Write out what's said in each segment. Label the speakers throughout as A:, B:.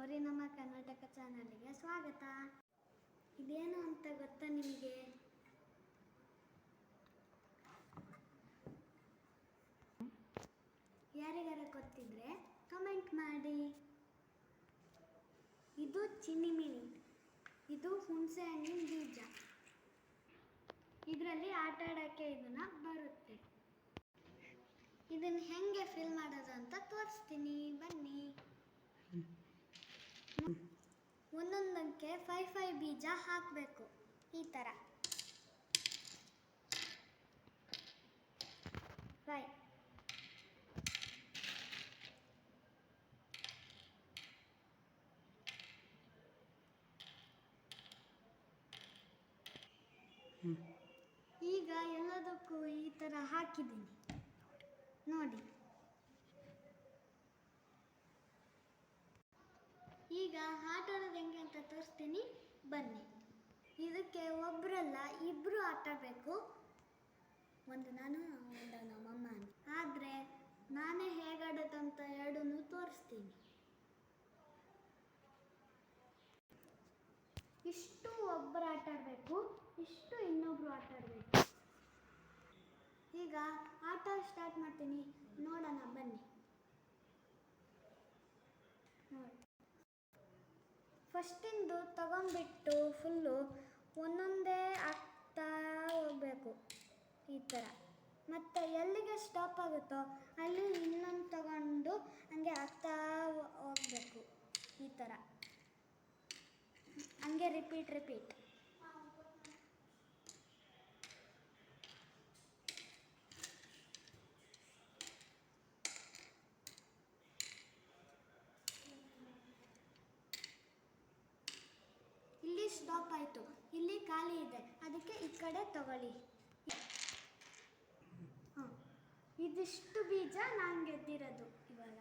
A: ಗೌರಿ ನಮ್ಮ ಕರ್ನಾಟಕ ಚಾನಲ್ಗೆ ಸ್ವಾಗತ. ಇದೇನು ಅಂತ ಗೊತ್ತಾ ನಿಮಗೆ? ಯಾರಿಗಾರ ಗೊತ್ತಿದ್ರೆ ಕಮೆಂಟ್ ಮಾಡಿ. ಇದು ಚಿನ್ನಿಮಿನಿ ಇದು ಹುಣಸೆ ಹಣ್ಣಿನ ಬೀಜ. ಇದರಲ್ಲಿ ಆಟ ಆಡೋಕ್ಕೆ ಇದನ್ನ ಬರುತ್ತೆ. ಇದನ್ನ ಹೆಂಗೆ ಫಿಲ್ ಮಾಡೋದು ಅಂತ ತೋರಿಸ್ತೀನಿ. ಬನ್ನಿ. ಒಂದೊಂದಕ್ಕೆ ಫೈ ಫೈ ಬೀಜ ಹಾಕಬೇಕು. ಈ ಥರ ಫೈ ಈಗ ಎಲ್ಲದಕ್ಕೂ ಈ ಥರ ಹಾಕಿದ್ದೀನಿ. ನೋಡಿ. ಈಗ ಆಟ ಆಡೋದು ಹೆಂಗೆ ಅಂತ ತೋರಿಸ್ತೀನಿ. ಬನ್ನಿ. ಇದಕ್ಕೆ ಒಬ್ಬರಲ್ಲ ಇಬ್ಬರು ಆಟ ಆಡಬೇಕು ಒಂದು ನಾನು, ಒಂದು ನಮ್ಮಮ್ಮ ಆದರೆ ನಾನೇ ಹೇಗೆ ಆಡೋದಂತ ಎರಡನ್ನೂ ತೋರಿಸ್ತೀನಿ. ಇಷ್ಟು ಒಬ್ಬರು ಆಟ ಆಡಬೇಕು ಇಷ್ಟು ಇನ್ನೊಬ್ರು ಆಟ ಆಡಬೇಕು ಈಗ ಆಟ ಸ್ಟಾರ್ಟ್ ಮಾಡ್ತೀನಿ. ನೋಡೋಣ, ಬನ್ನಿ ನೋಡಿ ಫಸ್ಟಿಂದು ತಗೊಂಬಿಟ್ಟು ಫುಲ್ಲು ಒಂದೊಂದೇ ಆಗ್ತಾ ಹೋಗ್ಬೇಕು ಈ ಥರ. ಮತ್ತು ಎಲ್ಲಿಗೆ ಸ್ಟಾಪ್ ಆಗುತ್ತೋ ಅಲ್ಲಿ ಇನ್ನೊಂದು ತಗೊಂಡು ಹಂಗೆ ಆಗ್ತಾ ಹೋಗ್ಬೇಕು ಈ ಥರ. ಹಂಗೆ ರಿಪೀಟ್ ರಿಪೀಟ್ ಇಲ್ಲಿ ಸ್ಟಾಪ್ ಆಯಿತು. ಇಲ್ಲಿ ಖಾಲಿ ಇದೆ. ಅದಕ್ಕೆ ಈ ಕಡೆ ತಗೊಳ್ಳಿ. ಇದಿಷ್ಟು ಬೀಜ ನಾನು ಗೆದ್ದಿರೋದು ಇವಾಗ.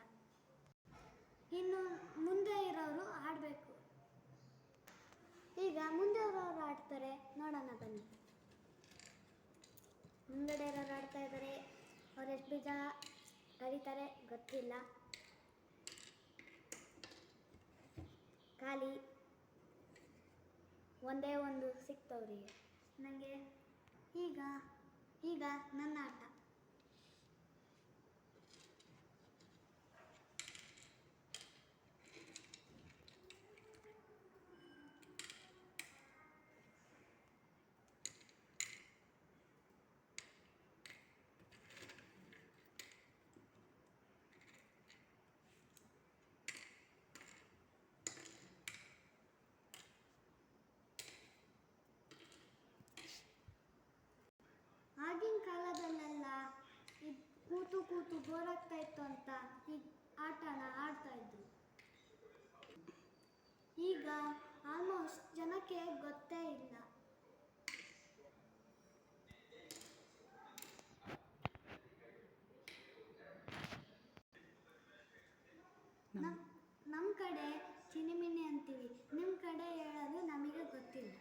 A: ಇನ್ನು ಮುಂದೆ ಇರೋರು ಆಡಬೇಕು. ಈಗ ಮುಂದೆ ಇರೋರು ಆಡ್ತಾರೆ. ನೋಡೋಣ ಬನ್ನಿ. ಮುಂದಡೆ ಇರೋರು ಆಡ್ತಾ ಇದ್ದಾರೆ. ಅವ್ರು ಎಷ್ಟು ಬೀಜ ಕಳೀತಾರೆ ಗೊತ್ತಿಲ್ಲ. ಖಾಲಿ. ಒಂದೇ ಒಂದು ಸಿಕ್ತವ್ರಿಗೆ. ನನಗೆ ಈಗ ಈಗ ನನ್ನ ಆಟ. ಕೂತು ಬೋರ್ ಆಗ್ತಾ ಇತ್ತು ಅಂತ ಈ ಆಟನ ಆಡ್ತಾ ಇದ್ರು ಈಗ ಆಲ್ಮೋಸ್ಟ್ ಜನಕ್ಕೆ ಗೊತ್ತೇ ಇಲ್ಲ. ನಮ್ ನಮ್ಮ ಕಡೆ ಚಿನಿಮಿನಿ ಅಂತೀವಿ. ನಿಮ್ಮ ಕಡೆ ಹೇಳೋದು ನಮಗೆ ಗೊತ್ತಿಲ್ಲ.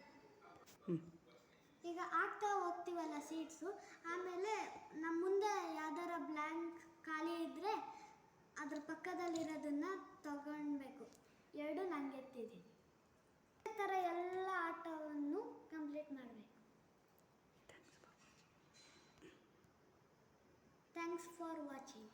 A: ಈಗ ಆಗ್ತಾ ಹೋಗ್ತೀವಲ್ಲ ಸೀಟ್ಸು ಆಮೇಲೆ ನಮ್ಮ ಮುಂದೆ ಯಾವ್ದಾರ ಬ್ಲ್ಯಾಂಕ್ ಖಾಲಿ ಇದ್ದರೆ ಅದ್ರ ಪಕ್ಕದಲ್ಲಿರೋದನ್ನ ತಗೊಳ್ಬೇಕು ಎರಡು ನನಗೆ ಎತ್ತಿದ್ದೀನಿ ಇದೇ ಥರ ಎಲ್ಲ ಆಟವನ್ನು ಕಂಪ್ಲೀಟ್ ಮಾಡಬೇಕು. Thanks for watching